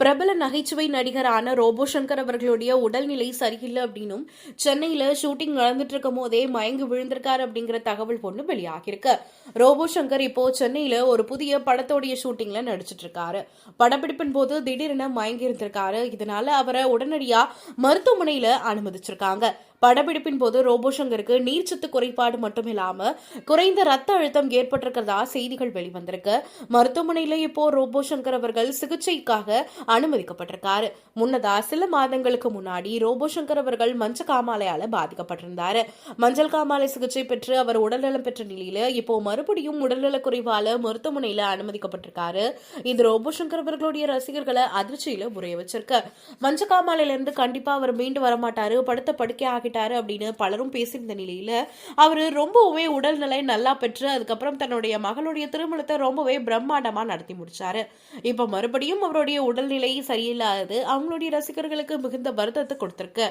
பிரபல நகைச்சுவை நடிகரான ரோபோ சங்கர் அவர்களுடைய உடல்நிலை சரியில்லை அப்படின்னும் சென்னையில ஷூட்டிங் நடந்துட்டு இருக்கும் போதே மயங்கி விழுந்திருக்காரு அப்படிங்கிற தகவல் ஒன்று வெளியாகிருக்கு ரோபோ சங்கர் இப்போ சென்னையில ஒரு புதிய படத்தோடைய ஷூட்டிங்ல நடிச்சிட்டு இருக்காரு. படப்பிடிப்பின் போது திடீரென மயங்கி இருந்திருக்காரு. இதனால அவரை உடனடியா மருத்துவமனையில அனுமதிச்சிருக்காங்க. படப்பிடிப்பின் போது ரோபோ சங்கருக்கு நீர்ச்சத்து குறைபாடு மட்டும் இல்லாம குறைந்த ரத்த அழுத்தம் ஏற்பட்டிருக்கிறதா செய்திகள் வெளிவந்திருக்கு. மருத்துவமனையில இப்போ ரோபோ சங்கர் அவர்கள் சிகிச்சைக்காக அனுமதிக்கப்பட்டிருக்காரு. முன்னதா சில மாதங்களுக்கு முன்னாடி ரோபோ சங்கர் அவர்கள் மஞ்ச காமாலையால பாதிக்கப்பட்டிருந்தாரு. மஞ்சள் காமாலை சிகிச்சை பெற்று அவர் உடல்நலம் பெற்ற நிலையில இப்போ மறுபடியும் உடல்நலக் குறைவால மருத்துவமனையில அனுமதிக்கப்பட்டிருக்காரு. இது ரோபோ சங்கர் அவர்களுடைய ரசிகர்களை அதிர்ச்சியில புரிய வச்சிருக்கு. மஞ்ச காமாலையில இருந்து கண்டிப்பா அவர் மீண்டு வரமாட்டாரு. படுத்த படுக்கை ஆகிட்டாரு அப்படின்னு பலரும் பேசியிருந்த நிலையில அவரு ரொம்பவே உடல்நிலை நல்லா பெற்று அதுக்கப்புறம் தன்னுடைய மகளுடைய திருமணத்தை ரொம்பவே பிரம்மாண்டமா நடத்தி முடிச்சாரு. இப்ப மறுபடியும் அவருடைய உடல்நிலை சரியில்லாதது அவங்களுடைய ரசிகர்களுக்கு மிகுந்த வருத்தத்தை கொடுத்திருக்கு.